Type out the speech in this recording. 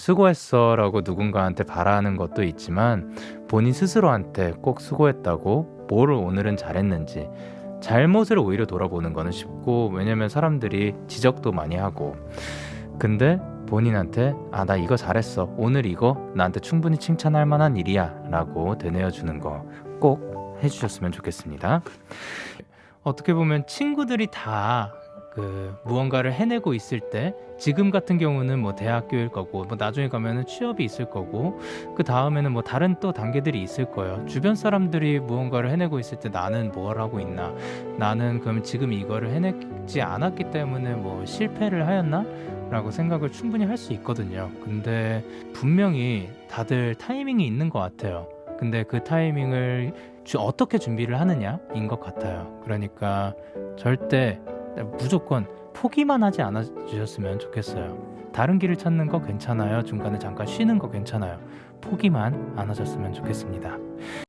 수고했어 라고 누군가한테 바라는 것도 있지만 본인 스스로한테 꼭 수고했다고 뭐를 오늘은 잘했는지 잘못을 오히려 돌아보는 거는 쉽고 왜냐면 사람들이 지적도 많이 하고. 근데 본인한테 아 나 이거 잘했어. 오늘 이거 나한테 충분히 칭찬할 만한 일이야. 라고 되뇌어 주는 거 꼭 해주셨으면 좋겠습니다. 어떻게 보면 친구들이 다 그 무언가를 해내고 있을 때 지금 같은 경우는 뭐 대학교일 거고 뭐 나중에 가면은 취업이 있을 거고 그 다음에는 뭐 다른 또 단계들이 있을 거예요. 주변 사람들이 무언가를 해내고 있을 때 나는 뭘 하고 있나? 나는 그럼 지금 이거를 해내지 않았기 때문에 뭐 실패를 하였나? 라고 생각을 충분히 할 수 있거든요. 근데 분명히 다들 타이밍이 있는 것 같아요. 근데 그 타이밍을 주- 어떻게 준비를 하느냐인 것 같아요. 그러니까 절대 무조건 포기만 하지 않아 주셨으면 좋겠어요. 다른 길을 찾는 거 괜찮아요? 중간에 잠깐 쉬는 거 괜찮아요? 포기만 안 하셨으면 좋겠습니다